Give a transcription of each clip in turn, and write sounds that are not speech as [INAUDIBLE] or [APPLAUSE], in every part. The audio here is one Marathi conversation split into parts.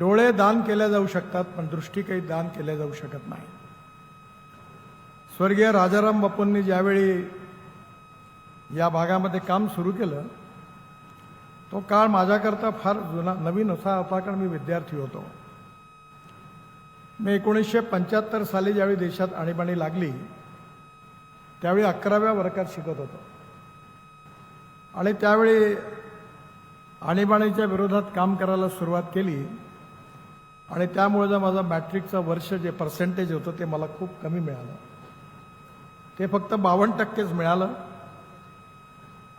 डोळे दान केल्या जाऊ शकतात पण दृष्टी काही दान केल्या जाऊ शकत नाही. स्वर्गीय राजाराम बापूंनी ज्यावेळी या भागामध्ये काम सुरू केलं तो काळ माझ्याकरता फार जुना नवीन असा होता कारण मी विद्यार्थी होतो. मी एकोणीसशे पंच्याहत्तर साली ज्यावेळी देशात आणीबाणी लागली त्यावेळी अकराव्या वर्गात शिकत होतो. आणि त्यावेळी आणीबाणीच्या विरोधात काम करायला सुरुवात केली आणि त्यामुळे जर माझं मॅट्रिकचं वर्ष जे पर्सेंटेज होतं ते मला खूप कमी मिळालं. ते फक्त बावन्न टक्केच मिळालं.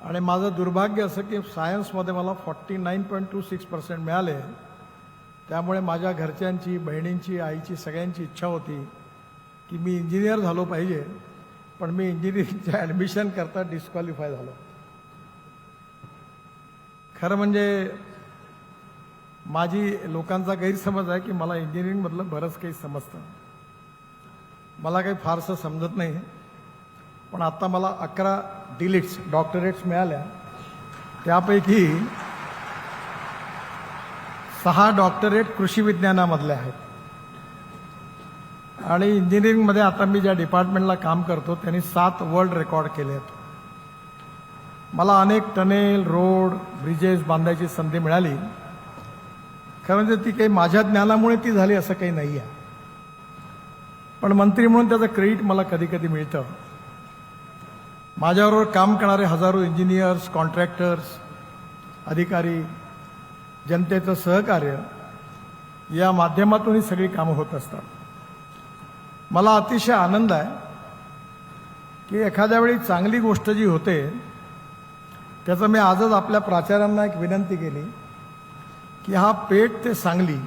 आणि माझं दुर्भाग्य असं की सायन्समध्ये मला forty nine point two six percent मिळाले. त्यामुळे माझ्या घरच्यांची बहिणींची आईची सगळ्यांची इच्छा होती की मी इंजिनियर झालो पाहिजे. पण मी इंजिनिअरिंगच्या ॲडमिशन [LAUGHS] करता डिस्क्वालिफाय झालो. खरं म्हणजे माझी लोकांचा गैरसमज आहे की मला इंजिनिअरिंगमधलं बरंच काही समजतं. मला काही फारसं समजत नाही. पण आत्ता मला अकरा डिलिट्स डॉक्टरेट्स मिळाल्या. त्यापैकी सहा डॉक्टरेट कृषी विज्ञानामधल्या आहेत. आणि इंजिनिअरिंगमध्ये आता मी ज्या डिपार्टमेंटला काम करतो त्यांनी सात वर्ल्ड रेकॉर्ड केले आहेत. मला अनेक टनेल रोड ब्रिजेस बांधायची संधी मिळाली. खरं म्हणजे ती काही माझ्या ज्ञानामुळे ती झाली असं काही नाही आहे पण मंत्री म्हणून त्याचं क्रेडिट मला कधी कधी मिळतं. माझ्याबरोबर काम करणारे हजारो इंजिनियर्स कॉन्ट्रॅक्टर्स अधिकारी जनतेचं सहकार्य या माध्यमातून ही सगळी कामं होत असतात. मला अतिशय आनंद आहे की एखाद्या वेळी चांगली गोष्ट जी होते त्याचं मी आजच आपल्या प्राचार्यांना एक विनंती केली. की हा पेठ ते सांगली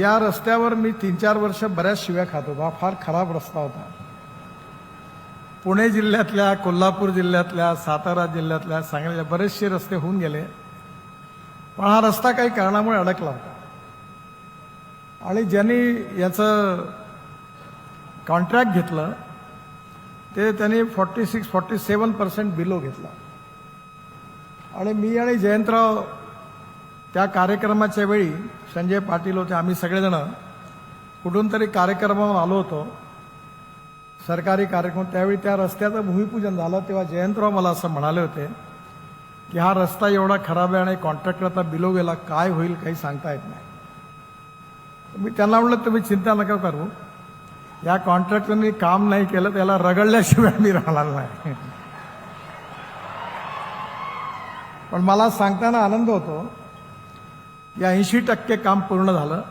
या रस्त्यावर मी तीन चार वर्ष बऱ्याच शिव्या खात होतो. हा फार खराब रस्ता होता. पुणे जिल्ह्यातल्या कोल्हापूर जिल्ह्यातल्या सातारा जिल्ह्यातल्या सांगलीच्या बरेचसे रस्ते होऊन गेले. पण हा रस्ता काही कारणामुळे अडकला होता. आणि ज्यांनी याचं कॉन्ट्रॅक्ट घेतलं ते त्यांनी forty six forty seven percent below घेतला. आणि मी आणि जयंतराव त्या कार्यक्रमाच्या वेळी संजय पाटील होते. आम्ही सगळेजण कुठून तरी कार्यक्रमावर आलो होतो. सरकारी कार्यक्रम त्यावेळी त्या रस्त्याचं भूमिपूजन झालं. तेव्हा जयंतराव मला असं म्हणाले होते की हा रस्ता एवढा खराब आहे आणि कॉन्ट्रॅक्टर आता बिलो गेला. काय होईल काही सांगता येत नाही. मी त्यांना म्हणलं तुम्ही चिंता नका करू. या कॉन्ट्रॅक्टरनी काम नाही केलं त्याला रगडल्याशिवाय मी राहणार नाही. पण मला सांगताना आनंद होतो या ऐंशी टक्के काम पूर्ण झालं.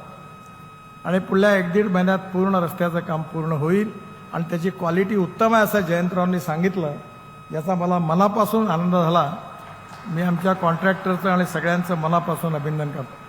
आणि पुढल्या एक दीड महिन्यात पूर्ण रस्त्याचं काम पूर्ण होईल. आणि त्याची क्वालिटी उत्तम आहे असं जयंतरावांनी सांगितलं. याचा मला मनापासून आनंद झाला. मी आमच्या कॉन्ट्रॅक्टरचं आणि सगळ्यांचं मनापासून अभिनंदन करतो.